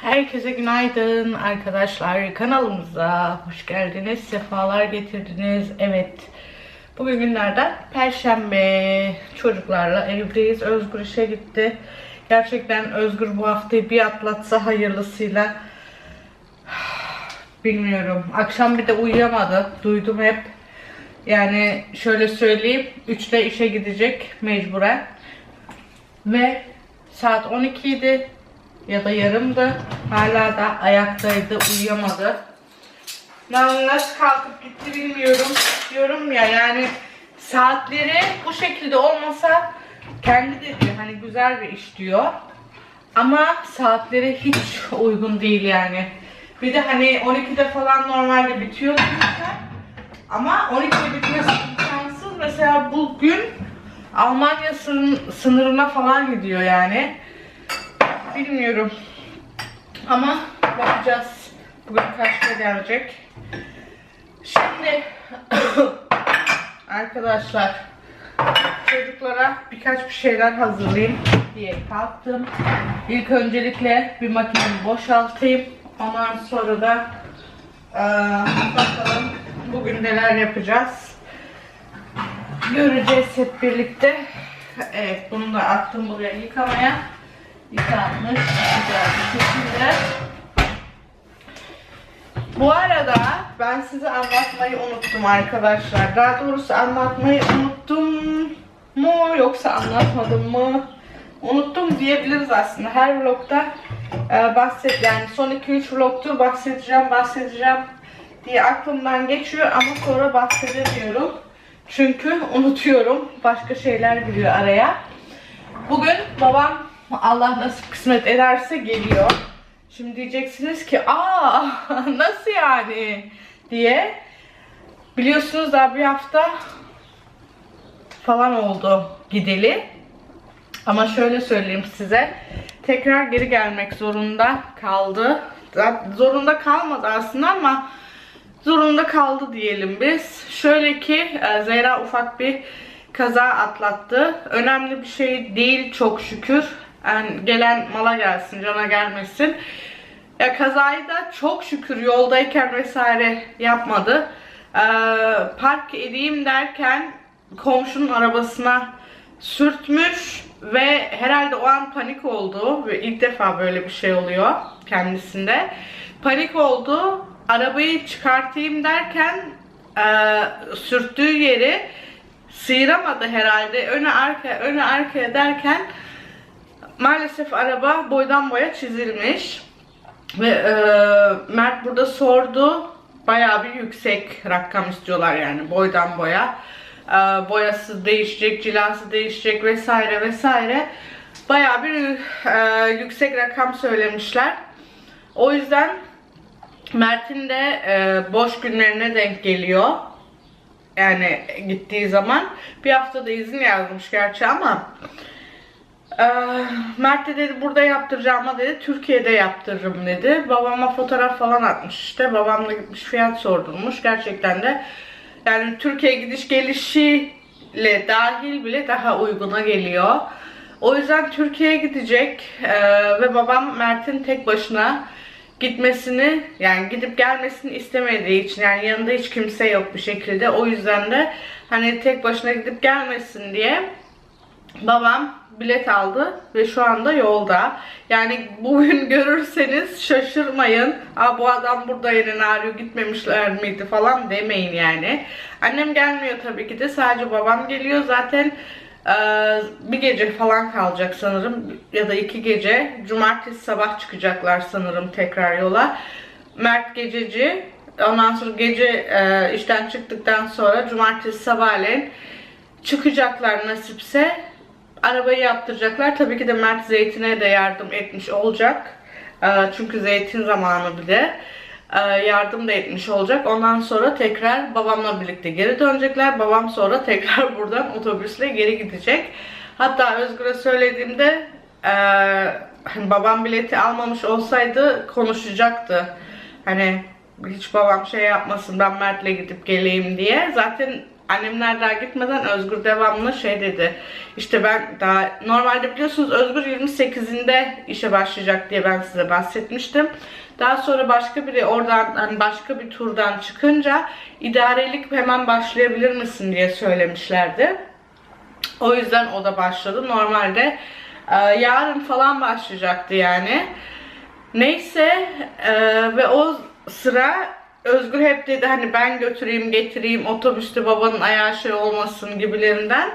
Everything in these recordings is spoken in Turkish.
Herkese günaydın arkadaşlar. Kanalımıza hoş geldiniz. Sefalar getirdiniz. Evet. Bugün günlerden Perşembe. Çocuklarla evdeyiz. Özgür işe gitti. Gerçekten Özgür bu haftayı bir atlatsa hayırlısıyla. Bilmiyorum. Akşam bir de uyuyamadı. Duydum hep. Yani şöyle söyleyeyim. 3'te işe gidecek mecburen. Ve saat 12 idi ya da yarımdı. Hala da ayaktaydı, uyuyamadı. Nasıl kalkıp gitti bilmiyorum. Diyorum ya yani saatleri bu şekilde olmasa kendi de hani güzel bir iş diyor. Ama saatleri hiç uygun değil yani. Bir de hani 12'de falan normalde bitiyor. Ama 12'de bitmesi imkansız. Mesela bugün Almanya sınır- sınırına falan gidiyor yani. Bilmiyorum. Ama bakacağız. Bugün kaçta gelecek. Şimdi arkadaşlar çocuklara birkaç bir şeyler hazırlayayım diye kalktım. İlk öncelikle bir makinemi boşaltayım. Ondan sonra da eee, bakalım bugün neler yapacağız. Göreceğiz hep birlikte. Evet bunu da attım buraya yıkamaya. Yıkanmış güzel bir şekilde. Bu arada ben size anlatmayı unuttum arkadaşlar. Daha doğrusu anlatmayı unuttum mu yoksa anlatmadım mı? Unuttum diyebiliriz aslında. Her vlogda e, bahset yani son 2-3 vlogtur bahsedeceğim bahsedeceğim diye aklımdan geçiyor ama sonra bahsedemiyorum. Çünkü unutuyorum. Başka şeyler giriyor araya. Bugün babam Allah nasip kısmet ederse geliyor. Şimdi diyeceksiniz ki aa nasıl yani diye. Biliyorsunuz daha bir hafta falan oldu gideli. Ama şöyle söyleyeyim size. Tekrar geri gelmek zorunda kaldı. Zorunda kalmadı aslında ama zorunda kaldı diyelim biz. Şöyle ki e, Zehra ufak bir kaza atlattı. Önemli bir şey değil çok şükür. Yani gelen mala gelsin, cana gelmesin. Ya kazayı da çok şükür yoldayken vesaire yapmadı. Ee, park edeyim derken komşunun arabasına sürtmüş ve herhalde o an panik oldu ve ilk defa böyle bir şey oluyor kendisinde. Panik oldu. Arabayı çıkartayım derken e, sürttüğü yeri sıyıramadı herhalde. Öne arkaya öne arkaya derken maalesef araba boydan boya çizilmiş. Ve e, Mert burada sordu. Bayağı bir yüksek rakam istiyorlar yani boydan boya. E, boyası değişecek, cilası değişecek vesaire vesaire. Bayağı bir e, yüksek rakam söylemişler. O yüzden Mert'in de e, boş günlerine denk geliyor. Yani gittiği zaman. Bir haftada izin yazmış gerçi ama Mert de dedi burada yaptıracağım dedi Türkiye'de yaptırırım dedi. Babama fotoğraf falan atmış işte. Babamla gitmiş fiyat sordurmuş. Gerçekten de yani Türkiye gidiş gelişiyle dahil bile daha uyguna geliyor. O yüzden Türkiye'ye gidecek ee, ve babam Mert'in tek başına gitmesini yani gidip gelmesini istemediği için yani yanında hiç kimse yok bir şekilde. O yüzden de hani tek başına gidip gelmesin diye babam bilet aldı ve şu anda yolda. Yani bugün görürseniz şaşırmayın. Aa bu adam burada yeni arıyor gitmemişler miydi falan demeyin yani. Annem gelmiyor tabii ki de sadece babam geliyor. Zaten e, bir gece falan kalacak sanırım ya da iki gece. Cumartesi sabah çıkacaklar sanırım tekrar yola. Mert gececi. Ondan sonra gece e, işten çıktıktan sonra cumartesi sabahleyin çıkacaklar nasipse arabayı yaptıracaklar. Tabii ki de Mert Zeytin'e de yardım etmiş olacak. Ee, Çünkü zeytin zamanı bir de Ee, yardım da etmiş olacak. Ondan sonra tekrar babamla birlikte geri dönecekler. Babam sonra tekrar buradan otobüsle geri gidecek. Hatta Özgür'e söylediğimde ee, hani babam bileti almamış olsaydı konuşacaktı. Hani hiç babam şey yapmasın ben Mert'le gidip geleyim diye. Zaten annemler daha gitmeden Özgür devamlı şey dedi. İşte ben daha normalde biliyorsunuz Özgür 28'inde işe başlayacak diye ben size bahsetmiştim. Daha sonra başka biri oradan hani başka bir turdan çıkınca idarelik hemen başlayabilir misin diye söylemişlerdi. O yüzden o da başladı. Normalde e, yarın falan başlayacaktı yani. Neyse e, ve o sıra Özgür hep dedi hani ben götüreyim getireyim otobüste babanın ayağı şey olmasın gibilerinden.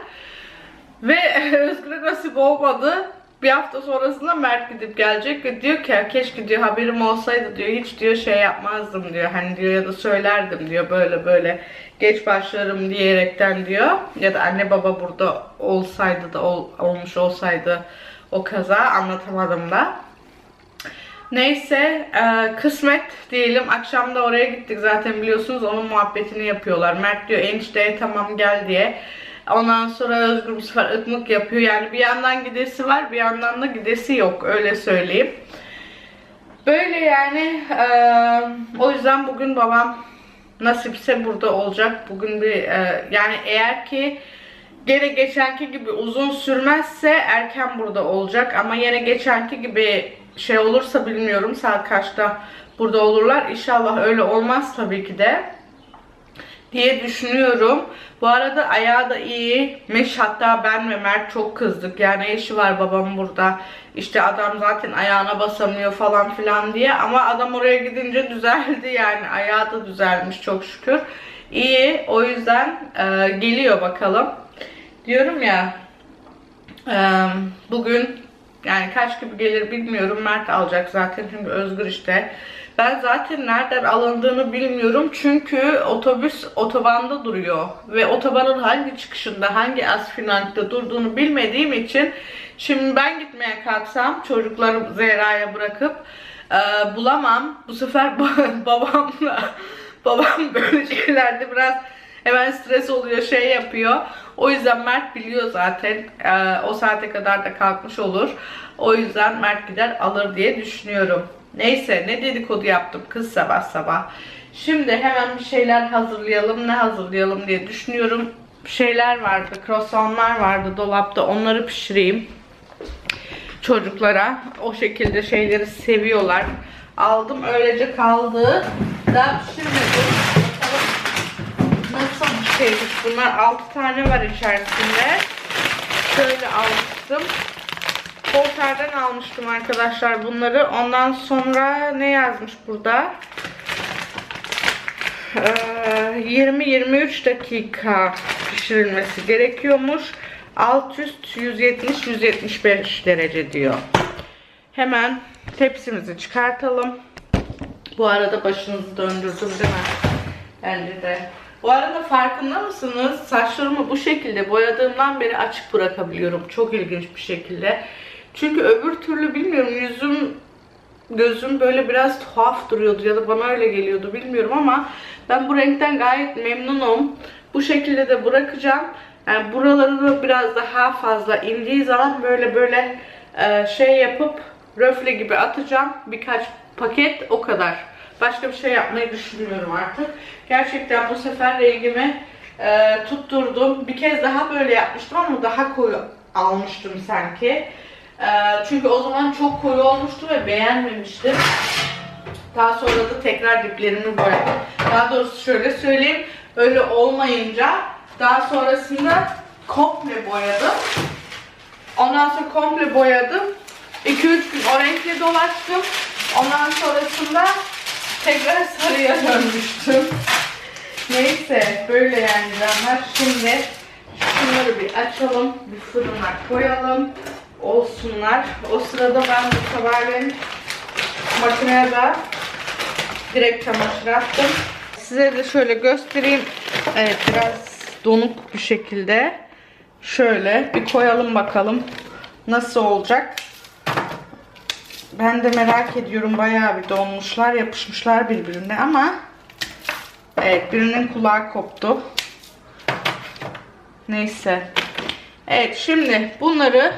Ve Özgür'e nasip olmadı. Bir hafta sonrasında Mert gidip gelecek ve diyor ki keşke diyor haberim olsaydı diyor hiç diyor şey yapmazdım diyor. Hani diyor ya da söylerdim diyor böyle böyle geç başlarım diyerekten diyor. Ya da anne baba burada olsaydı da ol, olmuş olsaydı o kaza anlatamadım da. Neyse e, kısmet diyelim. Akşam da oraya gittik zaten biliyorsunuz onun muhabbetini yapıyorlar. Mert diyor enişteye tamam gel diye. Ondan sonra Özgür bu sefer ıkmık yapıyor. Yani bir yandan gidesi var bir yandan da gidesi yok öyle söyleyeyim. Böyle yani e, o yüzden bugün babam nasipse burada olacak. Bugün bir e, yani eğer ki gene geçenki gibi uzun sürmezse erken burada olacak ama yine geçenki gibi şey olursa bilmiyorum saat kaçta burada olurlar. İnşallah öyle olmaz tabii ki de diye düşünüyorum. Bu arada ayağı da iyiymiş. Hatta ben ve Mert çok kızdık. Yani eşi var babam burada. İşte adam zaten ayağına basamıyor falan filan diye. Ama adam oraya gidince düzeldi yani. Ayağı da düzelmiş çok şükür. İyi. O yüzden e, geliyor bakalım. Diyorum ya e, bugün yani kaç gibi gelir bilmiyorum. Mert alacak zaten çünkü Özgür işte. Ben zaten nereden alındığını bilmiyorum. Çünkü otobüs otobanda duruyor. Ve otobanın hangi çıkışında, hangi asfinankta durduğunu bilmediğim için şimdi ben gitmeye kalksam çocukları Zehra'ya bırakıp e, bulamam. Bu sefer babamla babam böyle şeylerde biraz hemen stres oluyor, şey yapıyor. O yüzden Mert biliyor zaten. E, o saate kadar da kalkmış olur. O yüzden Mert gider alır diye düşünüyorum. Neyse ne dedikodu yaptım kız sabah sabah. Şimdi hemen bir şeyler hazırlayalım. Ne hazırlayalım diye düşünüyorum. Şeyler vardı, croissantlar vardı dolapta. Onları pişireyim. Çocuklara. O şekilde şeyleri seviyorlar. Aldım öylece kaldı. Daha pişirmedim. Şeymiş bunlar. 6 tane var içerisinde. Şöyle almıştım. Porter'den almıştım arkadaşlar bunları. Ondan sonra ne yazmış burada? Ee, 20-23 dakika pişirilmesi gerekiyormuş. Alt üst 170-175 derece diyor. Hemen tepsimizi çıkartalım. Bu arada başınızı döndürdüm değil mi? Bence de. Bu arada farkında mısınız? Saçlarımı bu şekilde boyadığımdan beri açık bırakabiliyorum. Çok ilginç bir şekilde. Çünkü öbür türlü bilmiyorum yüzüm gözüm böyle biraz tuhaf duruyordu ya da bana öyle geliyordu bilmiyorum ama ben bu renkten gayet memnunum. Bu şekilde de bırakacağım. Yani buraları biraz daha fazla indiği zaman böyle böyle e, şey yapıp röfle gibi atacağım. Birkaç paket o kadar. Başka bir şey yapmayı düşünmüyorum artık. Gerçekten bu sefer rengimi e, tutturdum. Bir kez daha böyle yapmıştım ama daha koyu almıştım sanki. Ee, çünkü o zaman çok koyu olmuştu ve beğenmemiştim. Daha sonra da tekrar diplerimi boyadım. Daha doğrusu şöyle söyleyeyim. Öyle olmayınca daha sonrasında komple boyadım. Ondan sonra komple boyadım. 2-3 gün o renkle dolaştım. Ondan sonrasında tekrar sarıya dönmüştüm. Neyse böyle yani canlar. Şimdi şunları bir açalım. Bir fırına koyalım olsunlar. O sırada ben bu sabahleyin makineye de direkt çamaşır attım. Size de şöyle göstereyim. Evet biraz donuk bir şekilde. Şöyle bir koyalım bakalım nasıl olacak. Ben de merak ediyorum. Bayağı bir donmuşlar, yapışmışlar birbirine ama evet birinin kulağı koptu. Neyse. Evet şimdi bunları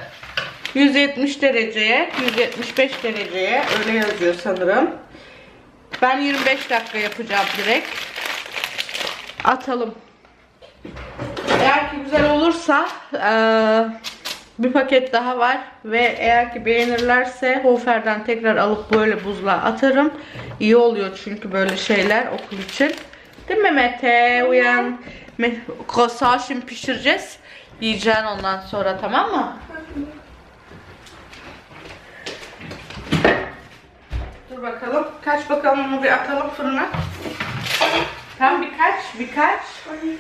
170 dereceye, 175 dereceye öyle yazıyor sanırım. Ben 25 dakika yapacağım direkt. Atalım. Eğer ki güzel olursa eee, bir paket daha var ve eğer ki beğenirlerse Hofer'den tekrar alıp böyle buzluğa atarım. İyi oluyor çünkü böyle şeyler okul için. Değil mi Mete? Uyan. Croissant şimdi pişireceğiz. Yiyeceksin ondan sonra tamam mı? Dur bakalım. Kaç bakalım onu bir atalım fırına. Tam birkaç, birkaç. Şöyle.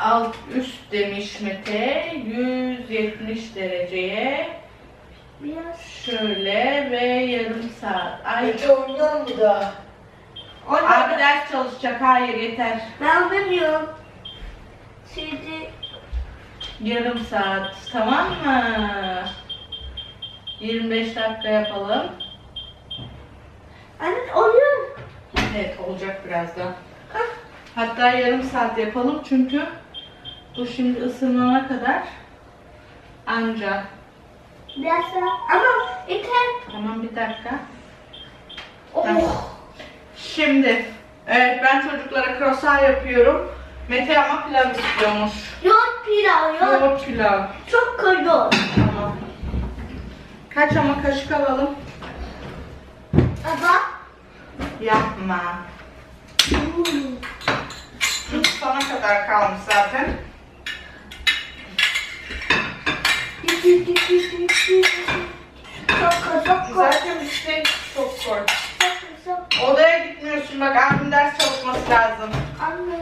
Alt üst demiş Mete. 170 dereceye. Biraz Şöyle ve yarım saat. Ay. Hiç oynuyor mu da? Abi ders çalışacak. Hayır yeter. Ben bilmiyorum. Şimdi Yarım saat. Tamam mı? 25 dakika yapalım. anne oynuyor. Evet olacak birazdan. Hatta yarım saat yapalım çünkü bu şimdi ısınana kadar anca. Biraz daha. Ama yeter. Tamam bir dakika. Oh. Tamam. Şimdi evet ben çocuklara croissant yapıyorum. Mete ama pilav istiyormuş. Yoğurt pilav yoğurt. Yoğurt pilav. Çok koyu. Tamam. Kaç ama kaşık alalım? Baba. Yapma. Şu sana kadar kalmış zaten. Çok çok. Zaten işte çok koyu. Odaya gitmiyorsun bak abim ders çalışması lazım. Anne.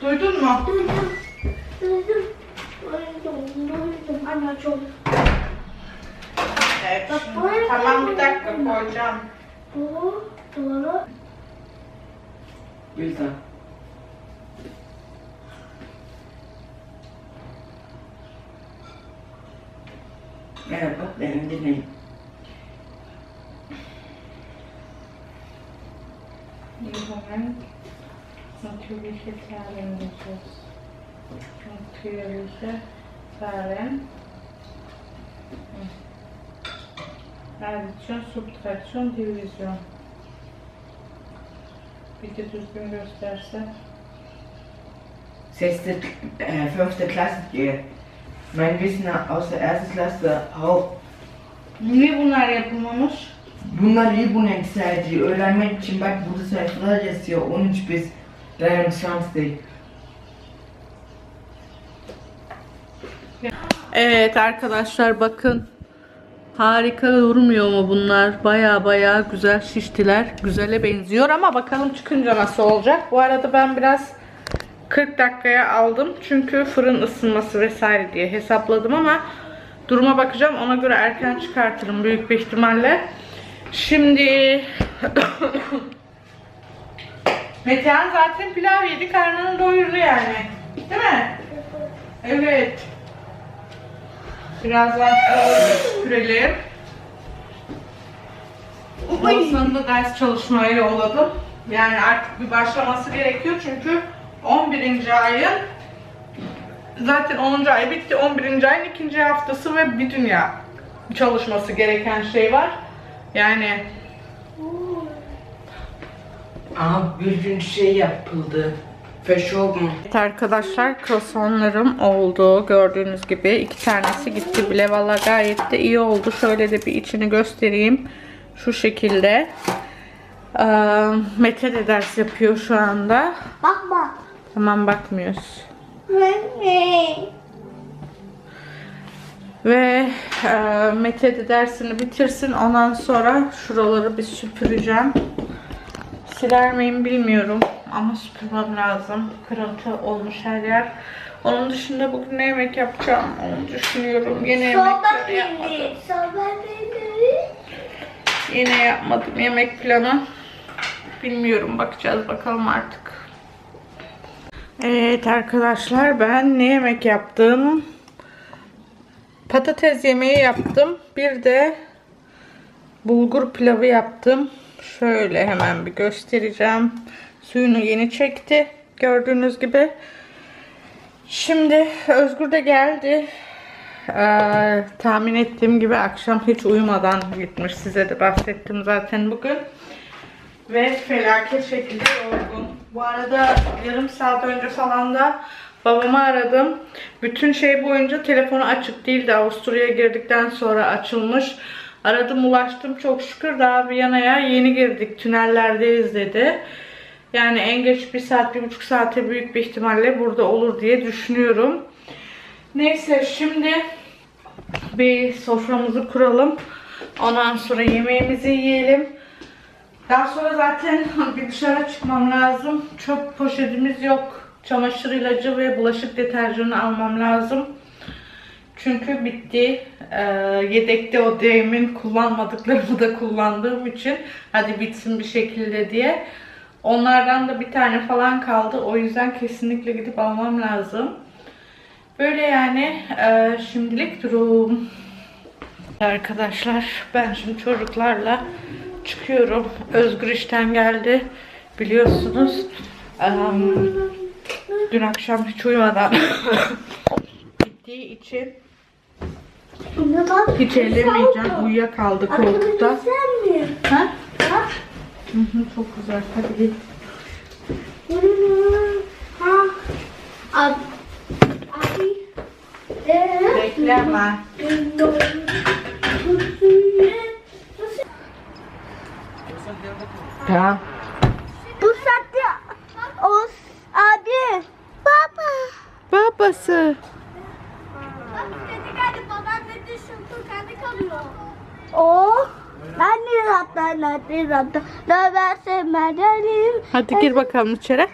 Duydun mu? Duydum. Duydum. Duydum. Duydum. Anne çok. Evet. Şimdi- Tamam bir koy, dakika koy. koyacağım. Bu doğru. Gülten. Merhaba, benim dinleyin. Moment. Natürliche Zahlen dieses. Natürliche Zahlen. Addition, subtraction, division. Bitte düzgün gösterse. Sechste, äh, fünfte Klasse gehe. Mein Wissen aus der ersten Klasse auch. Niye bunlar yapılmamış? Bunlar iyi bu yükseldi. Öğrenmek için bak burada sayfalar yazıyor. 13 bis 23. Evet arkadaşlar bakın. Harika durmuyor mu bunlar? Baya baya güzel şiştiler. Güzele benziyor ama bakalım çıkınca nasıl olacak. Bu arada ben biraz 40 dakikaya aldım. Çünkü fırın ısınması vesaire diye hesapladım ama duruma bakacağım. Ona göre erken çıkartırım büyük bir ihtimalle. Şimdi Metehan zaten pilav yedi. Karnını doyurdu yani. Değil mi? Evet. Birazdan sürelim. Oğuzhan'ı da ders çalışmaya yolladım. Yani artık bir başlaması gerekiyor çünkü 11. ayın zaten 10. ay bitti. 11. ayın ikinci haftası ve bir dünya çalışması gereken şey var. Yani Ama bir gün şey yapıldı. Verschoben. Evet arkadaşlar croissantlarım oldu. Gördüğünüz gibi iki tanesi gitti bile. Valla gayet de iyi oldu. Şöyle de bir içini göstereyim. Şu şekilde. Ee, Mete de ders yapıyor şu anda. Bakma. Tamam bakmıyoruz. Ve e, Mete de dersini bitirsin. Ondan sonra şuraları bir süpüreceğim. Siler miyim bilmiyorum. Ama süpürmem lazım. Kırıntı olmuş her yer. Onun dışında bugün ne yemek yapacağım onu düşünüyorum. Yine yemekleri yapmadım. Yine yapmadım yemek planı. Bilmiyorum bakacağız bakalım artık. Evet arkadaşlar ben ne yemek yaptım? Patates yemeği yaptım. Bir de bulgur pilavı yaptım. Şöyle hemen bir göstereceğim. Suyunu yeni çekti. Gördüğünüz gibi. Şimdi Özgür de geldi. Ee, tahmin ettiğim gibi akşam hiç uyumadan gitmiş. Size de bahsettim zaten bugün. ve felaket şekilde yorgun. Bu arada yarım saat önce falan da babamı aradım. Bütün şey boyunca telefonu açık değildi. Avusturya'ya girdikten sonra açılmış. Aradım ulaştım çok şükür daha Viyana'ya yeni girdik tünellerdeyiz dedi. Yani en geç bir saat bir buçuk saate büyük bir ihtimalle burada olur diye düşünüyorum. Neyse şimdi bir soframızı kuralım. Ondan sonra yemeğimizi yiyelim. Daha sonra zaten bir dışarı çıkmam lazım. Çöp poşetimiz yok. Çamaşır ilacı ve bulaşık deterjanı almam lazım. Çünkü bitti. Ee, yedekte o demin kullanmadıklarımı da kullandığım için hadi bitsin bir şekilde diye. Onlardan da bir tane falan kaldı. O yüzden kesinlikle gidip almam lazım. Böyle yani e, şimdilik durum. Arkadaşlar ben şimdi çocuklarla çıkıyorum. Özgür işten geldi. Biliyorsunuz. Em, dün akşam hiç uyumadan gittiği için hiç ellemeyeceğim. Uyuyakaldı koltukta. Ha? Ha? Hı hı, çok güzel. Hadi git. Bekleme. Tamam. Bu saatte o abi. Baba. Babası. Oh. Ben zaten ben de zaten. Ne verse medelim. Hadi gir bakalım içeri.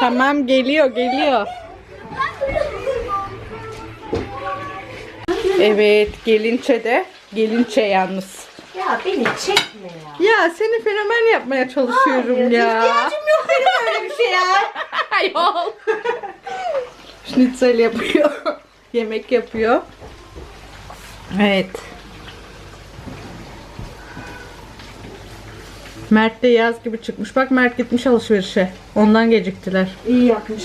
Tamam geliyor geliyor. Evet gelinçe de. Gelinçe yalnız. Ya beni çekme ya. Ya seni fenomen yapmaya çalışıyorum ya. İhtiyacım yok benim öyle bir şey ya. Yok. Schnitzel yapıyor. Yemek yapıyor. Evet. Mert de yaz gibi çıkmış. Bak Mert gitmiş alışverişe. Ondan geciktiler. İyi yapmış.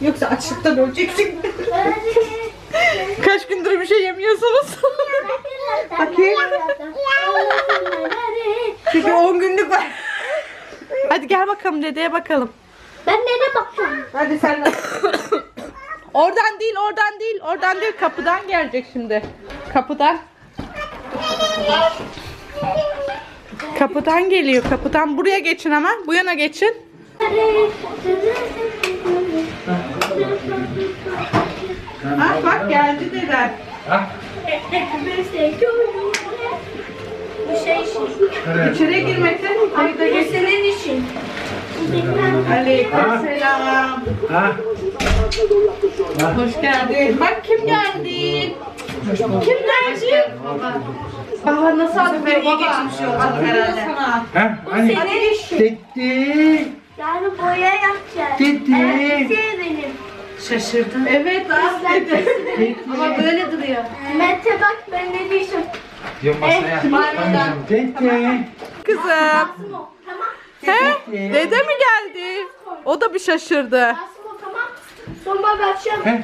Yoksa açlıktan öleceksin. Kaç gündür bir şey yemiyorsunuz? Bakayım. Çünkü 10 günlük var. Hadi gel bakalım dedeye bakalım. Ben nereye bakacağım? Hadi sen de. oradan değil, oradan değil, oradan değil. Kapıdan gelecek şimdi. Kapıdan. Kapıdan geliyor, kapıdan. Buraya geçin hemen. Bu yana geçin. Ha bak geldi deden. Bu şey için. İçeriye girmekten. Hadi de Bu geç. senin için. Aleykümselam. Ha? Hoş geldin. Bak kim geldi? Kim geldi? Baba nasıl adı baba? geçmiş yolculuk herhalde. Sana. Ha? Hani? Senin için. Gitti. Yani boya yapacağız. Gitti. Elbise benim. Şaşırdım. Evet aslında. Ama böyle duruyor. Mete bak ben ne diyeceğim. Yok masaya. Tamam. Gitti. Kızım. Tamam. He? Dede mi geldi? O da bir şaşırdı. Asmo tamam. Sonra bakacağım. He?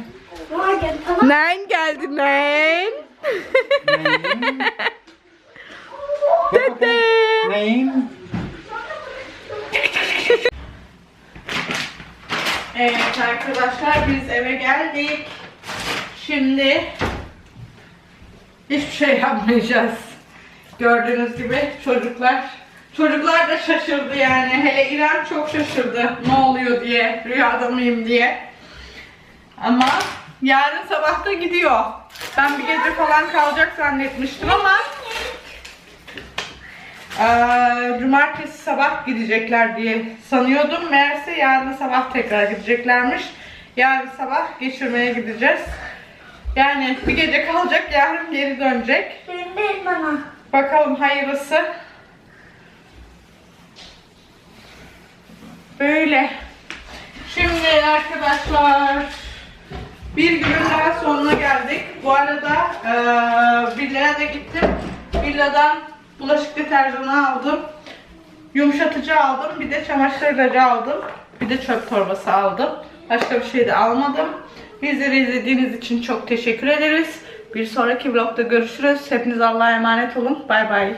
Sonra gel tamam. Nen geldi nen. Dede. Neyim? Evet arkadaşlar biz eve geldik. Şimdi hiçbir şey yapmayacağız. Gördüğünüz gibi çocuklar çocuklar da şaşırdı yani. Hele İrem çok şaşırdı. Ne oluyor diye. Rüyada mıyım diye. Ama yarın sabah da gidiyor. Ben bir gece falan kalacak zannetmiştim ama eee, cumartesi sabah gidecekler diye sanıyordum. Meğerse yarın sabah tekrar gideceklermiş. Yarın sabah geçirmeye gideceğiz. Yani bir gece kalacak, yarın geri dönecek. Senin değil bana. Bakalım hayırlısı. Böyle. Şimdi arkadaşlar bir günün daha sonuna geldik. Bu arada eee villaya da gittim. Villadan bulaşık deterjanı aldım. Yumuşatıcı aldım. Bir de çamaşır ilacı aldım. Bir de çöp torbası aldım. Başka bir şey de almadım. Bizleri izlediğiniz için çok teşekkür ederiz. Bir sonraki vlogda görüşürüz. Hepiniz Allah'a emanet olun. Bay bay.